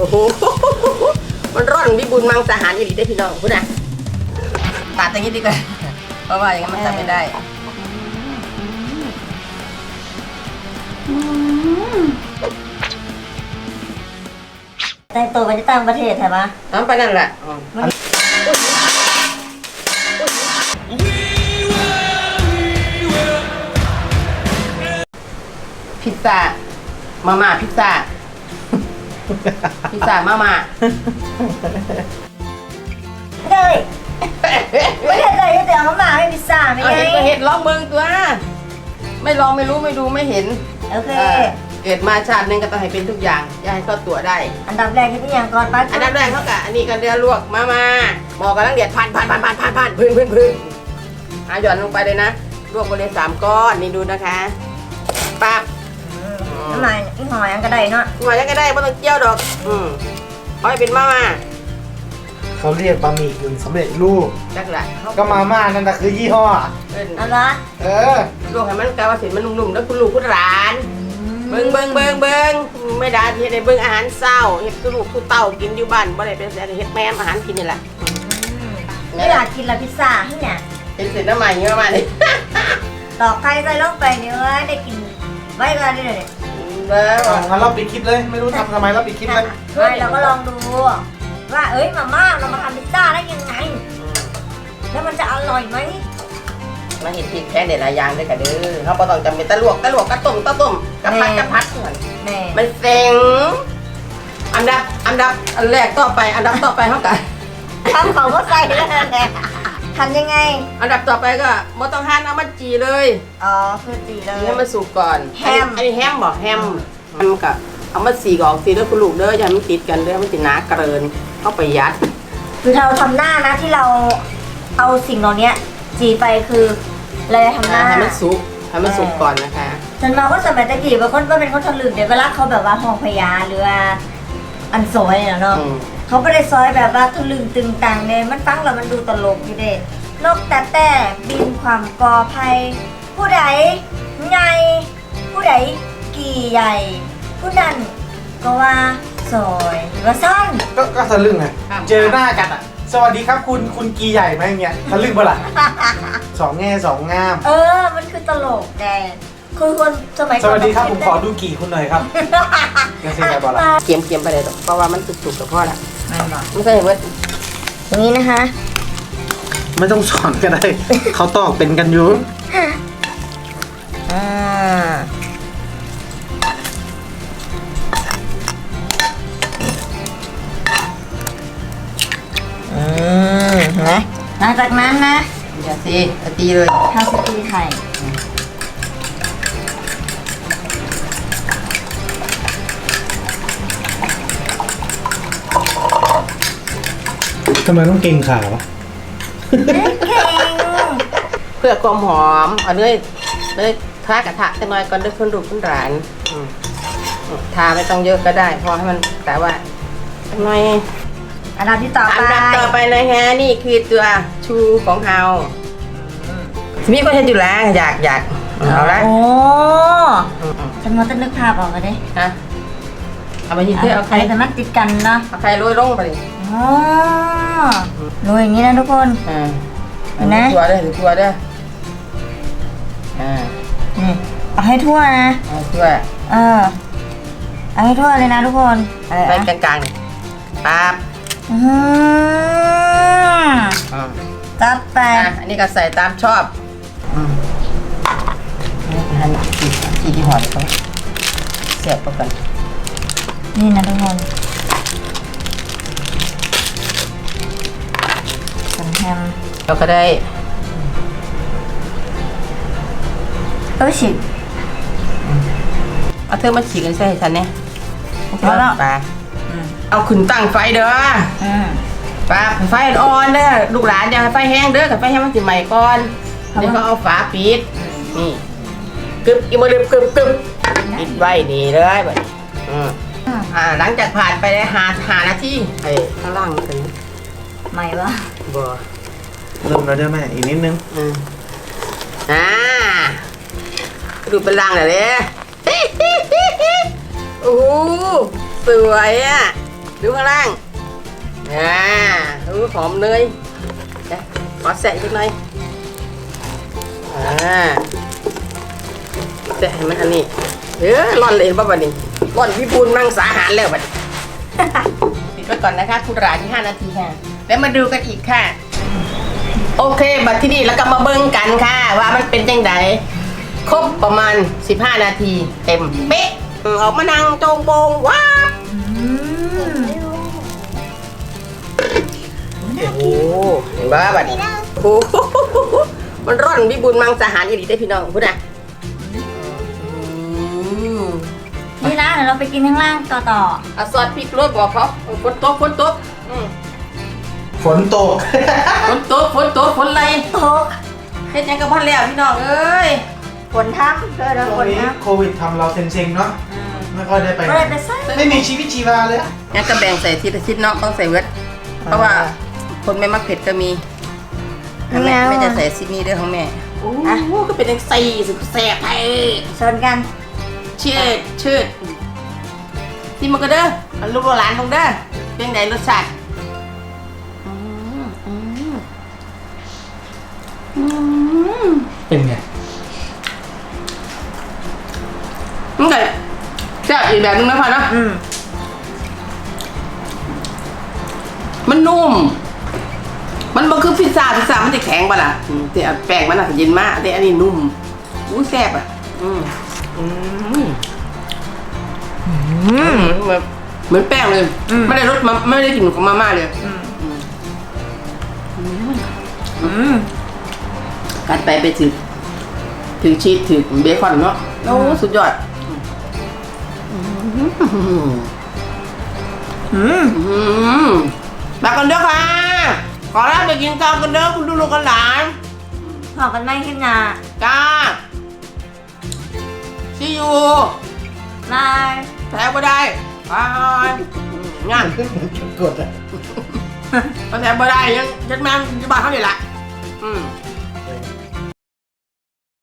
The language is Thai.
โอ้โห มันร่อนวิบุญมังสาหารอยู่ดีได้อพี่น้องคุณนะตัดอย่างนี้ดีกว่า เพราะว่าอย่างนั้นมันตัดไม่ได้แต่งตัวไปที่ต่างประเทศใช่ปะน้ำไปนั่นแหละอ๋อพิซซ่า มาม่าพิซซ่า พิซซ่ามาม่าเลยไม่เห็นเลยแต่เอามาม่าให้พิซซ่าไม่เอาไงเห็นก็เห็นลองเบิ่งตัว ไม่ลองไม่รู้ไม่ดูไม่เห็นโอเค เออเกิดมาชาติหนึงก็ต้องให้เป็นทุกอย่าง อย่าให้เข้าตัวได้ อันดับแรกที่อย่างก่อนป้าอันดับแรกเขากะอันนี้กันเดือลวกมามาหมอกำลังเดือดพันพันพันพันพันพันพื้นพื้นพื้นอะหย่อนลงไปเลยนะลวกไปเลยสามก้อนนี่ดูนะคะปั๊บ น้ำลายอีหอยอันก็ได้เนาะหน่อยยังก็ได้ไม่ต้องเจียวดอก อืมเอาให้เป็นมามาเขาเรียกบะหมี่กึ่งสำเร็จรูป จักละเขาก็มาม่านั่นนะคือยี่ห้อ เอิ้นอันละเออ ลวกให้มันกลายว่าเสร็จมันนุ่มๆแล้วคุณลูกคุณหลาน เบิ้งเบิ้งเบิ้งเบิ้งไม่ได้เฮ็ดได้เบิ้งอาหารเศร้าเฮ็ดคือลูกคือเต้ากินอยู่บ้านบ่ได้เป็นแซ่เฮ็ดแม่อาหารกินนี่แหละไม่อยากกินละพิซซ่าที่เนี่ยเห็นเสร็จน้ำใหม่เยอะมากเลยตอกไข่ใส่ลงไปเนี่ยว่าได้กินไว้ก็ได้เลย แล้วอะงั้นเราปิดคลิปเลย ไม่รู้ทำทำไมเราปิดคลิปเลยไม่เราก็ลองดู ว่าเอ้ยมาม่าเรามาทำพิซซ่าได้ยังไง แล้วมันจะอร่อยไหมมาเห็นพริกแค่เด็ดหลายอย่างด้วยกันเด้อเขาบ่ต้องจำเป็นตะลวกตะลวกกระต้มตะต้มกระพัดกระพัดเหมือนแม่มันเซ็งอันดับอันดับอันแรกต่อไปอันดับต่อไปเขากันทำเขาก็ใส่แล้วนั่นแหละ ทำยังไง อันดับต่อไปก็บ่ต้องหั่นเอามันจีเลยอ๋อคือตีเลจียให้มันสุกก่อนแฮม อันนี้แฮมบ่แฮมมันก็เอามาสีกออกสีเด้อคุณลูกเด้ออย่าให้มันติดกันเด้อมันสิหนาเกรินเข้าไปยัด คือเราทำหน้านะที่เราเอาสิ่งเหล่านี้จีไปคือเราจะทำหน้าให้มันสุกให้มันสุกก่อนนะคะฉันมาก็สมัยตะกี้บางคนก็เป็นคนทะลึ่งเดี๋ยวเวลาเขาแบบว่าห้องพยาหรือว่าอันซอยเนี่ยเนาะอืม เขาไม่ได้ซอยแบบว่าทะลึ่งตึงตังเนี่ยมันฟังแล้วมันดูตลกอยู่เด้นกแต่แต่บินความกอภัย ผู้ใดไงผู้ใดกี่ใหญ่ ผู้นั้นก็ว่าซอยว่าสั้นก็ก็ทะลึ่งไงเจอหน้ากันอะ สวัสดีครับคุณคุณกีใหญ่ไหมอย่างเงี้ยทะลึ่งเปะล่าสองแง่สองงาม เออ มันคือตลกแดงคือคนสมัยก่สอนวัสดีครับผมขอดูกี่คุณหน่อยครับยังเสียงแบบอะไรเกียมเกียมๆไปเลยดอกเพราะว่ามันสุกๆกับพ่อละ ไม่บอกไม่ใช่เว้ยอย่างนี้นะคะ ไม่ต้องสอนก็ได้ เขาตอกเป็นกันอยู่อ่าอืมเห็นไหมหลังจากนั้นนะอย่าสิเอาตีเลยข้าวสตีไข่ ทำไมต้องเก่งขาวะเก่งเพื่อความหอมเอาเนยเนยทากระทะจังหน่อยก่อนเด้วยคนดูคนหลานอืมอืมทาไม่ต้องเยอะก็ได้พอให้มันแต่ว่าจังหน่อยอันดับที่ต่ออัไปนดับต่อไปนะฮะนี่คือตัวชูของเฮามีคนเห็นอยู่แล้วอยากอยากเอาละโอ้อืมอืมฉันว่าจะนึกภาพออกมาดิฮะเอาไปยิงเพื่อเอาใคใครรแต่มันติดกันเนาะเอาใครโรยลงไปเลย โอ้โรยอย่างนี้นะทุกคน อ่าเห็นไหมตัวเด้อหรือตัวเด้ออ่านี่เอาให้ทั่วนะ เอาตัวเออเอาให้ทั่วเลยนะทุกคนเออไปกลางๆนี่ปั๊บอืมอ่าจัดไปอะอันนี้ก็ใส่ตามชอบอืมอันนี้กี่กี่ที่หอดเขาเสียบเข้ากันนี่นะทุกคน มเราก็ได้เออฉีก เอาเธอมาฉีกกันใส่ให้ฉันเนี่ยเอาแล้วปลาเอาขึ้นตั้งไฟเด้ออืมปลาไฟอ่อนๆเด้อลูกหลานอย่าให้ไฟแห้งเด้อกับไฟแห้งมันสิใหม่ก่อนครับเดี๋ยวเขาเอาฝาปิดนี่กึบอีมาดึบกึบกึบปิดไว้นี่เลยแบบนี้อืมอ่าหลังจากผ่านไปได้หาหานาทีไอ้ข้างล่างมันเป็นใหม่ปะบ่ เริ่มแล้วใช่ไหมอีกนิดนึงอืมอ่าดูเป็นล่างหน่อยเลยโอ้โหสวยอะ ดูข้างล่าง อ่าดูหอมเนยเดี๋ยวขอแสะอีกหน่อย อ่าแสะให้มันอันนี้ เออร่อนเลยป่ะบัดนี้ร่อนพี่ปูนมั่งสาหารแล้วบัดปิดไว้ก่อนนะคะ คุณราที่ 5 นาทีค่ะ แล้วมาดูกันอีกค่ะ โอเค บัดที่นี่แล้วก็มาเบิ้งกันค่ะ ว่ามันเป็นจังไดครบประมาณ 15 นาทีเต็มเป๊ะอืมออกมานั่งโจงโปงว้าบอืมโอ้โหเห็นบ้าบัดนี้โอ้โหมันร่อนวิบุญมังสาหารอีหลีได้พี่น้องพูดนะอืมนี่นะเดี๋ยวเราไปกินข้างล่างต่อต่อ เอาซอสพริกรสบอกเขาฝนตกฝนตกอืม ฝนตก ฝนตกฝนตกฝนไหลโต๊ะเฮ็ดหยังกับพ่อแล้วพี่น้องเอ้ยฝนทำเกิดตฝอนนนี้ทโควิดทำเราเซ็งๆเนาะไม่ค่อยได้ไปำไม่ได้ไปใส่ไม่มีชีวิตชีวาเลยอะงั้นก็แบ่งใส่ทีละชิ้นเนาะต้องใส่เวิร์ดเพราะว่าคนไม่มักเผ็ดก็มีแม่ไม่จะใส่ซินี่ด้วยของแม่โอ้โหก็เป็นจังสี่สุดแสบไทยชนกันเชิดเชิดที่มันก็เด้อเอาลูกหลานของเด้อเป็นไงรสชาติ เป็นไงมันก็แซ่บอีกแบบนึงนะพ่อเนาะอืมมันนุ่ม มันบ่คือพิซซ่าพิซซ่ามันจะแข็งป่ะล่ะอืมแต่อันแป้งมันอะเย็นมากแต่อันนี้นุ่มอู้แซ่บอะ อืมอืมอืมแบบเหมือนแป้งเลย ไม่ได้รสมาไม่ได้กลิ่นของมาม่าเลยอืมอืม กัดไปไปถึงถึงชีสถึงเบคอนเนาะโอ้สุดยอดอืมอืมมากันเด้อค่ะ ขอลาไปกินข้าวกันเด้อคุณดูลูกกันหลานพอกันไม่ขึ้นนาจ้าซียูบายแถวก็ได้บายงานกดอะก็แถวก็ได้ยังยัดแม่งจะบ้านเขาเลยล่ะอืม